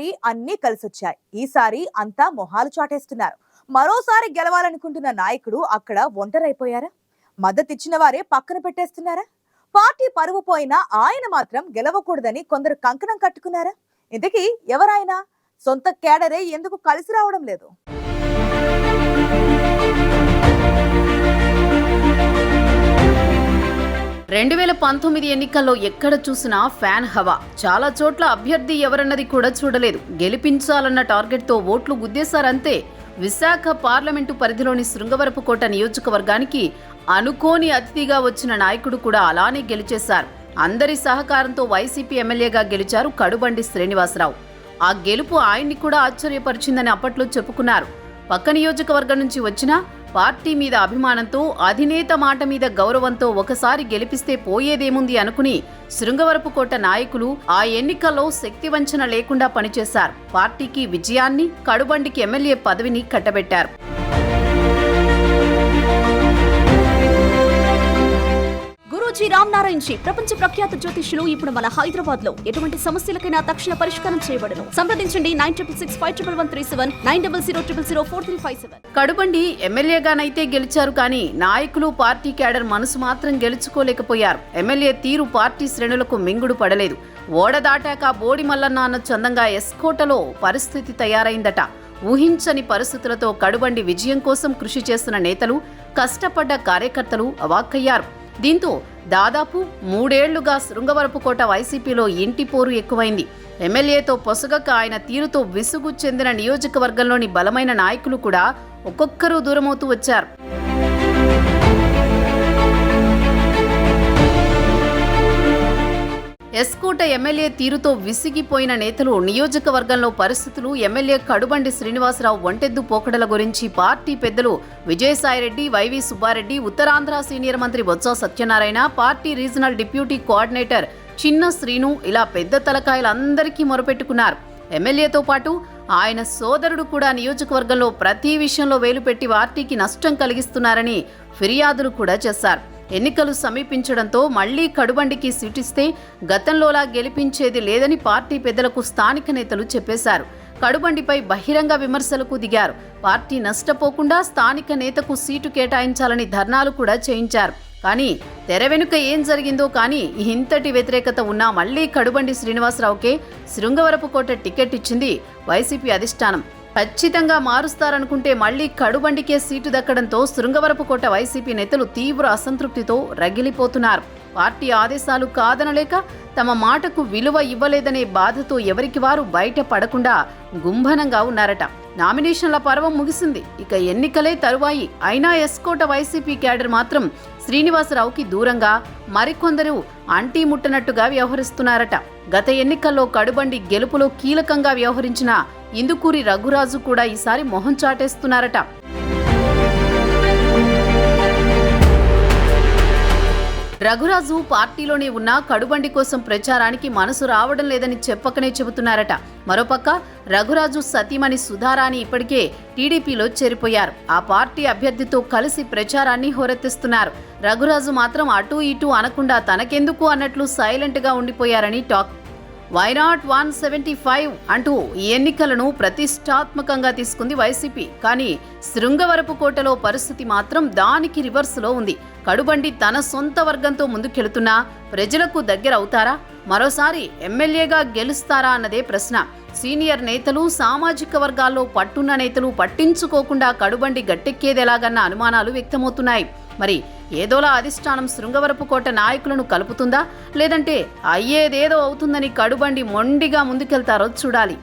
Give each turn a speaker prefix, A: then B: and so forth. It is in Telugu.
A: అన్ని అన్నీ కలిసొచ్చాయి. ఈసారి అంతా మొహాలు చాటేస్తున్నారు. మరోసారి గెలవాలనుకుంటున్న నాయకుడు అక్కడ ఒంటరైపోయారా? మద్దతిచ్చిన వారే పక్కన పెట్టేస్తున్నారా? పార్టీ పరువు పోయినా ఆయన మాత్రం గెలవకూడదని కొందరు కంకణం కట్టుకున్నారా? ఇంతకీ ఎవరాయన? సొంత కేడరే ఎందుకు కలిసి రావడం లేదు?
B: రెండు వేల పంతొమ్మిది ఎన్నికల్లో ఎక్కడ చూసినా ఫ్యాన్ హవా. చాలా చోట్ల అభ్యర్థి ఎవరన్నది కూడా చూడలేదు. గెలిపించాలన్న టార్గెట్తో ఓట్లు గుద్దేశారంతే. విశాఖ పార్లమెంటు పరిధిలోని శృంగవరపుకోట నియోజకవర్గానికి అనుకోని అతిథిగా వచ్చిన నాయకుడు కూడా అలానే గెలిచేశారు. అందరి సహకారంతో వైసీపీ ఎమ్మెల్యేగా గెలిచారు కడుబండి శ్రీనివాసరావు. ఆ గెలుపు ఆయన్ని కూడా ఆశ్చర్యపరిచిందని అప్పట్లో చెప్పుకున్నారు. పక్క నియోజకవర్గం నుంచి వచ్చిన పార్టీ మీద అభిమానంతో అధినేత మాట మీద గౌరవంతో ఒకసారి గెలిపిస్తే పోయేదేముంది అనుకుని శృంగవరపుకోట నాయకులు ఆ ఎన్నికల్లో శక్తి వంచన లేకుండా పనిచేశారు. పార్టీకి విజయాన్ని కడుబండికి ఎమ్మెల్యే పదవిని కట్టబెట్టారు.
C: రామ్ నారాయణ్ జీ ప్రపంచ ప్రఖ్యాత జ్యోతిష్యులు ఇప్పుడు మన హైదరాబాద్లో. ఎటువంటి సమస్యలకైనా తక్షణ పరిష్కారం చేయబడను. సంప్రదించండి nine triple six five triple one three seven nine double zero triple zero four three five seven.
B: Kadubandi ఎమ్మెల్యేగానైతే గెలిచారు కానీ నాయకులు పార్టీ క్యాడర్ మనసు మాత్రం గెలుచుకోలేకపోయారు. ఎమ్మెల్యే తీరు పార్టీ శ్రేణులకు మింగుడు పడలేదు. ఓడ దాటాక బోడి మల్లన్న అన్న చందంగా ఎస్కోటలో పరిస్థితి తయారైందట. ఊహించని పరిస్థితులతో కడుబండి విజయం కోసం కృషి చేస్తున్న నేతలు కష్టపడ్డ కార్యకర్తలు అవాక్కయ్యారు. దీంతో దాదాపు మూడేళ్ళుగా శృంగవరపుకోట వైసీపీలో ఇంటి పోరు ఎక్కువైంది. ఎమ్మెల్యేతో పొసగక ఆయన తీరుతో విసుగు చెందిన నియోజకవర్గంలోని బలమైన నాయకులు కూడా ఒక్కొక్కరు దూరమవుతూ వచ్చారు. ఎస్కోట ఎమ్మెల్యే తీరుతో విసిగిపోయిన నేతలు నియోజకవర్గంలో పరిస్థితులు ఎమ్మెల్యే కడుబండి శ్రీనివాసరావు ఒంటెద్దు పోకడల గురించి పార్టీ పెద్దలు విజయసాయిరెడ్డి వైవి సుబ్బారెడ్డి ఉత్తరాంధ్ర సీనియర్ మంత్రి Botsa Satyanarayana party regional deputy coordinator Chinna Srinu ఇలా పెద్ద తలకాయలందరికీ మొరపెట్టుకున్నారు. ఎమ్మెల్యేతో పాటు ఆయన సోదరుడు కూడా నియోజకవర్గంలో ప్రతి విషయంలో వేలు పెట్టి పార్టీకి నష్టం కలిగిస్తున్నారని ఫిర్యాదులు కూడా చేశారు. ఎన్నికలు సమీపించడంతో మళ్ళీ కడుబండికి సీటిస్తే గతంలోలా గెలిపించేది లేదని పార్టీ పెద్దలకు స్థానిక నేతలు చెప్పేశారు. కడుబండిపై బహిరంగ విమర్శలకు దిగారు. పార్టీ నష్టపోకుండా స్థానిక నేతకు సీటు కేటాయించాలని ధర్నాలు కూడా చేయించారు. కానీ తెర వెనుక ఏం జరిగిందో కానీ ఇంతటి వ్యతిరేకత ఉన్నా మళ్ళీ కడుబండి శ్రీనివాసరావుకే శృంగవరపుకోట టికెట్ ఇచ్చింది వైసీపీ అధిష్టానం. ఖచ్చితంగా మారుస్తారనుకుంటే మళ్ళీ కడుబండికే సీటు దక్కడంతో శృంగవరపుకోట వైసీపీ నేతలు తీవ్ర అసంతృప్తితో రగిలిపోతున్నారు. పార్టీ ఆదేశాలు కాదనలేక తమ మాటకు విలువ ఇవ్వలేదనే బాధతో ఎవరికి వారు బయట పడకుండా గుంభనంగా ఉన్నారట. నామినేషన్ల పర్వం ముగిసింది. ఇక ఎన్నికలే తరువాయి. అయినా ఎస్కోట వైసీపీ క్యాడర్ మాత్రం శ్రీనివాసరావుకి దూరంగా మరికొందరు అంటీ ముట్టనట్టుగా వ్యవహరిస్తున్నారట. గత ఎన్నికల్లో కడుబండి గెలుపులో కీలకంగా వ్యవహరించిన ఇందుకూరి రఘురాజు కూడా ఈసారి మొహం చాటేస్తున్నారట. రఘురాజు పార్టీలోనే ఉన్న కడుబండి కోసం ప్రచారానికి మనసు రావడం లేదని చెప్పకనే చెబుతున్నారట. మరోపక్క రఘురాజు సతీమణి సుధారాణి ఇప్పటికే టీడీపీలో చేరిపోయారు. ఆ పార్టీ అభ్యర్థితో కలిసి ప్రచారాన్ని హోరెత్తిస్తున్నారు. రఘురాజు మాత్రం అటూ ఇటూ అనకుండా తనకెందుకు అన్నట్లు సైలెంట్గా ఉండిపోయారని talk why not one seventy five అంటూ ఈ ఎన్నికలను ప్రతిష్టాత్మకంగా తీసుకుంది వైసీపీ. కానీ శృంగవరపు కోటలో పరిస్థితి మాత్రం దానికి రివర్స్లో ఉంది. కడుబండి తన సొంత వర్గంతో ముందుకెళుతున్నా ప్రజలకు దగ్గర అవుతారా మరోసారి ఎమ్మెల్యేగా గెలుస్తారా అన్నదే ప్రశ్న. సీనియర్ నేతలు సామాజిక వర్గాల్లో పట్టున్న నేతలు పట్టించుకోకుండా కడుబండి గట్టెక్కేదెలాగన్న అనుమానాలు వ్యక్తమవుతున్నాయి. మరి ఏదోలా అధిష్టానం శృంగవరపు కోట నాయకులను కలుపుతుందా? లేదంటే అయ్యేదేదో అవుతుందని కడుబండి మొండిగా ముందుకెళ్తారో చూడాలి.